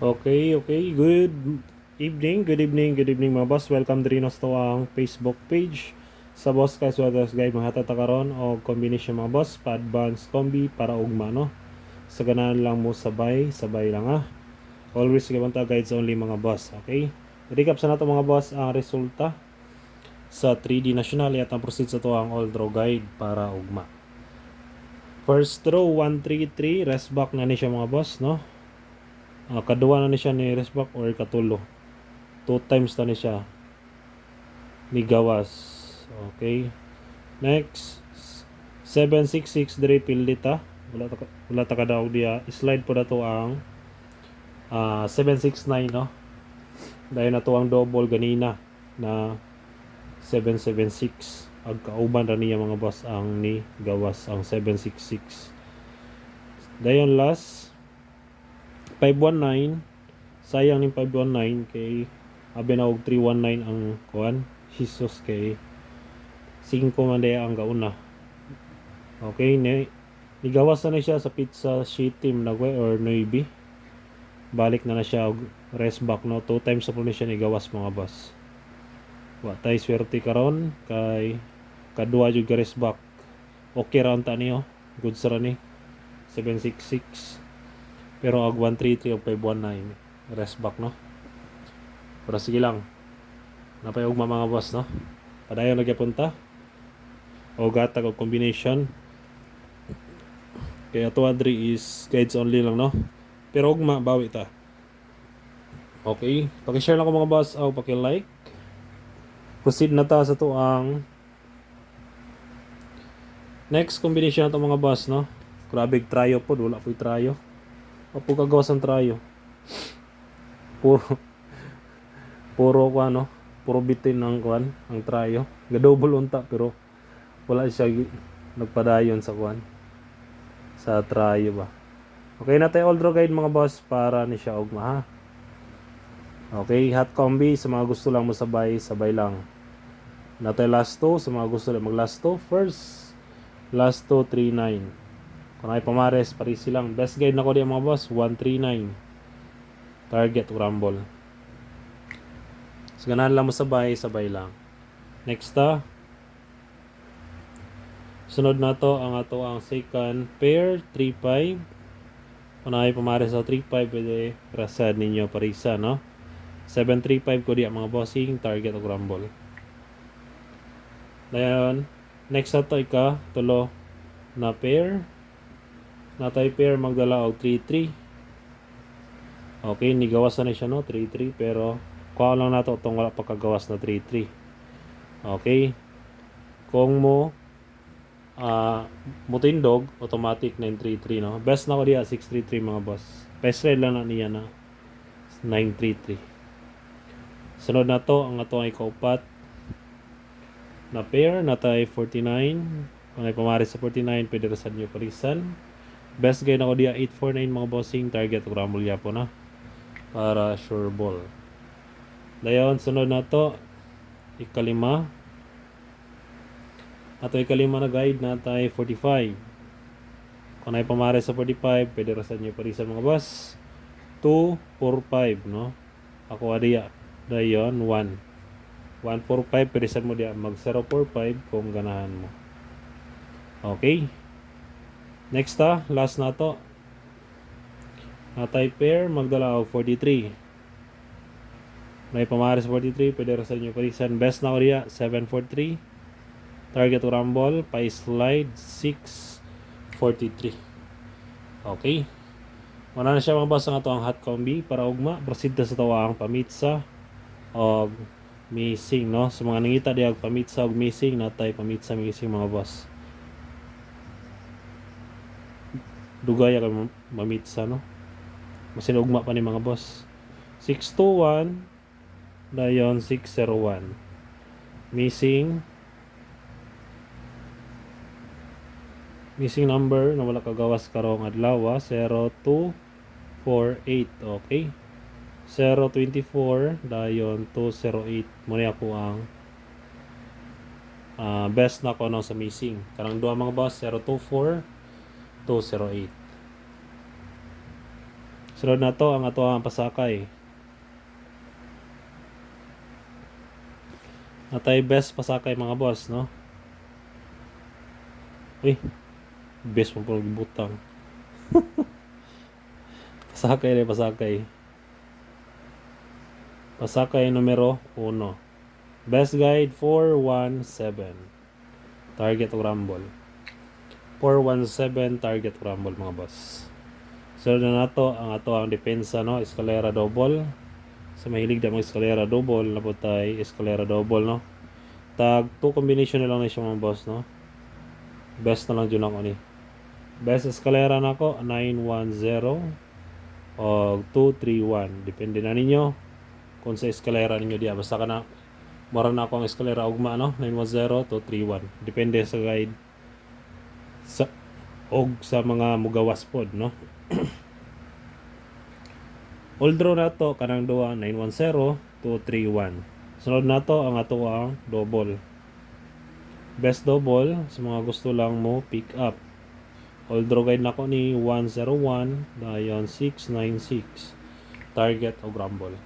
Okay, okay. Good evening, good evening, good evening mga boss. Welcome diri nos to ang Facebook page. Sa boss guys, wadas guys mahatata karon og combination mga boss pa advance combi para ugma no. Sa ganahan lang mo sabay, sabay lang ha. Always gawanta guides only mga boss, okay? Recap sa nato mga boss ang resulta sa 3D national at ang proceed sa to ang all draw guide para ugma. First row 133, rest back na ni siya mga boss no. Ah, kaduwa na ni siya ni Resbak or katulo. Two times na ni siya ni Gawas. Okay. Next 766 dire pildita. Wala ta wala ta kadaog diya. Slide po na to ang ah 769 no. Dahil na to ang double ganina na 776 ag kauban ra niya mga boss ang ni Gawas ang 766. Dayon last 519 sayang ning 519 kay abi na og 319 ang kuan Jesus kay 5 man day ang gauna. Okay ni nigawas na, na siya sa pizza sheet team na or Navy balik na na siya og rest back no? Two times sa ni siya nigawas mga boss. Wa tay swerte karon kay kadua jud rest back. Okay ra unta niyo. Good sa ni. 766 pero ag 133 og 519 rest back no. Pero sige lang. Napayog mga boss no. Padayon nagyapunta. O gatag og combination. Kaya to Adri is guides only lang no. Pero ugma bawi ta. Okay, paki-share lang ko mga boss o paki-like. Proceed na ta sa to ang next combination na mga boss no. Grabe trayo po, wala po trayo. Apo kagawas ang trayo. Puro puro ko ano, puro bitin ng kuan, ang trayo. Ga-double unta pero wala siya nagpadayon sa kuan. Sa trayo ba. Okay na tayo all draw guide mga boss para ni siya ugma ha. Okay, hot combi sa mga gusto lang mo sabay, lang. Na tayo last two, sa mga gusto lang mag last two, first last two, 3-9. Kung ay pamares, parisi lang. Best guide na ko diyan mga boss, 139. Target rumble. So, ganahan lang mo sabay, sabay lang. Next ta. Sunod na to, ang ato ang second pair, 3-5. Kung ay pamares sa 3-5, pwede rasad ninyo parisa, no? 7-3-5 ko diyan mga bossing, target o rumble. Dayon, next na to, ika, tulo na pair natay pair magdala og 3-3 okay nigawas na ni siya no? 3-3 pero kuha lang nato itong wala pa kagawas na 3-3 okay. Kung mo ah mutindog automatic 9-3-3 no? Best na ko diya 6-3-3 mga boss. Best rate lang na niya na 9-3-3 sunod na to ang ato ay kaupat na pair natay 49 kung ay pamaris sa 49 pwede rasad nyo parisan Best guide ako diya 849 mga bossing target rumble ya po na para sure ball. Dayon sunod na to ikalima. Ato ikalima na guide na tay 45. Kung ay pamare sa 45, pwede rasan nyo pari sa mga boss. 2, 4, 5, no? Ako adiya. Dayon, 1. 1, 4, 5, pwede mo diya. Mag 0, 4, 5 kung ganahan mo. Okay. Next ta, last na to. Natay pair, magdala og 43. May pamares 43, pwede rin sa inyo parisan. Best na ko diya, 743. Target rumble, pa slide 643. Okay. Wala na siya mga boss ang ato ang hot combi para ugma. Proceed na sa tawa ang pamitsa og missing no. Sa mga nangita diya og pamitsa og missing, natay pamitsa missing mga boss. Dugay kay mam- mamitsa no masinugma pa ni mga boss. 621 dayon 601 missing. Missing number na wala kagawas karong adlaw ah, 0248 okay. 024 dayon 208 mo ako ang ah, best na ko no sa missing. Karang duha mga boss 024 208. Sunod na to ang ato ang pasakay. Natay best pasakay mga boss, no? Uy, best mo pala gibutang. pasakay rin, pasakay. Pasakay numero 1. Best guide 417. Target o rumble. 417 target rumble mga boss. So na nato ang ato ang depensa no, escalera double. Sa mahilig da mga escalera double na po escalera double no. Tag two combination na lang na siya mga boss no. Best na lang dyan ako ni. Best escalera na ko 910 o 231 depende na ninyo kung sa escalera ninyo diya basta ka na mara na ako ang escalera ugma no 910 231 depende sa guide sa og sa mga mugawas pod no? All draw na to kanang duwa 910 231 sunod na to ang ato ang double. Best double sa mga gusto lang mo pick up. All draw guide na ko ni 101 dayon 696 target o grumble.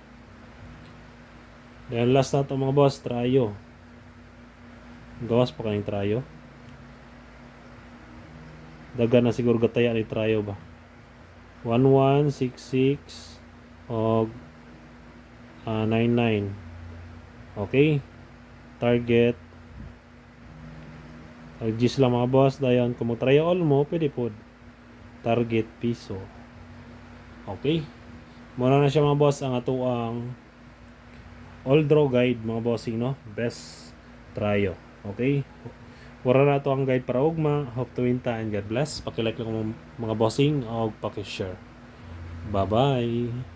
Then last na to mga boss trayo gawas pa kaning trayo daga na siguro gataya ni trayo ba? 1166 og ah, 99 okay. Target. Gis lang mga boss. Dayon kung mo all mo pwede pod target piso. Okay. Muna na siya mga boss ang ato ang all draw guide mga bossing no? Best tryo okay Wala na ito ang guide para ugma. Hope to win ta and God bless. Pakilike lang mga bossing o pakishare. Bye-bye.